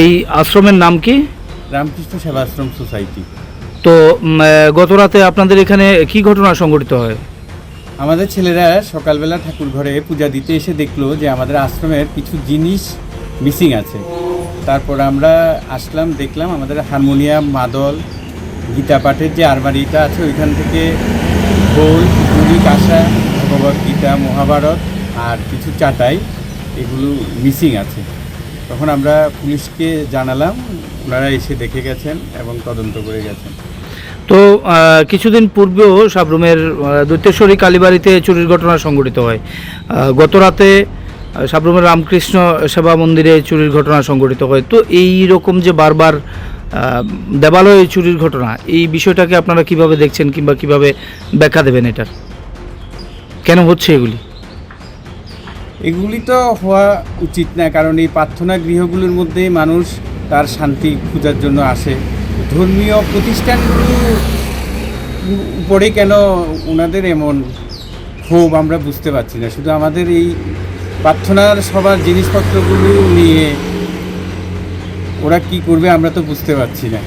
এই আশ্রমের নাম কি? রামকৃষ্ণ সেবাশ্রম সোসাইটি। তো গত রাতে আপনাদের এখানে কি ঘটনা সংঘটিত হয়? আমাদের ছেলেরা সকালবেলা ঠাকুর ঘরে পূজা দিতে এসে দেখল যে আমাদের আশ্রমের কিছু জিনিস মিসিং আছে। তারপর আমরা আসলাম দেখলাম আমাদের হারমোনিয়াম মাদল গীতা পাঠের যে আলমারিটা আছে ওইখান থেকে বই পুরী কাঁসা ভগবত গীতা মহাভারত আর কিছু চাটাই এগুলো মিসিং আছে। তখন আমরা পুলিশকে জানালাম, ওনারা এসে দেখে গেছেন এবং তদন্ত করে গেছেন। তো কিছুদিন পূর্বেও সাবরুমের দৈত্যেশ্বরী কালীবাড়িতে চুরির ঘটনা সংঘটিত হয়। গত রাতে সাবরুমের রামকৃষ্ণ সেবা মন্দিরে চুরির ঘটনা সংঘটিত হয়। তো এই রকম যে বারবার দেবালয়ে চুরির ঘটনা, এই বিষয়টাকে আপনারা কীভাবে দেখছেন কিংবা কীভাবে ব্যাখ্যা দেবেন এটার? কেন হচ্ছে এগুলি? এগুলি তো হওয়া উচিত না, কারণ এই প্রার্থনা গৃহগুলোর মধ্যেই মানুষ তার শান্তি খোঁজার জন্য আসে। ধর্মীয় প্রতিষ্ঠানগুলো উপরে কেন ওনাদের এমন ক্ষোভ আমরা বুঝতে পারছি না। শুধু আমাদের এই প্রার্থনার সবার জিনিসপত্রগুলো নিয়ে ওরা কি করবে আমরা তো বুঝতে পারছি না।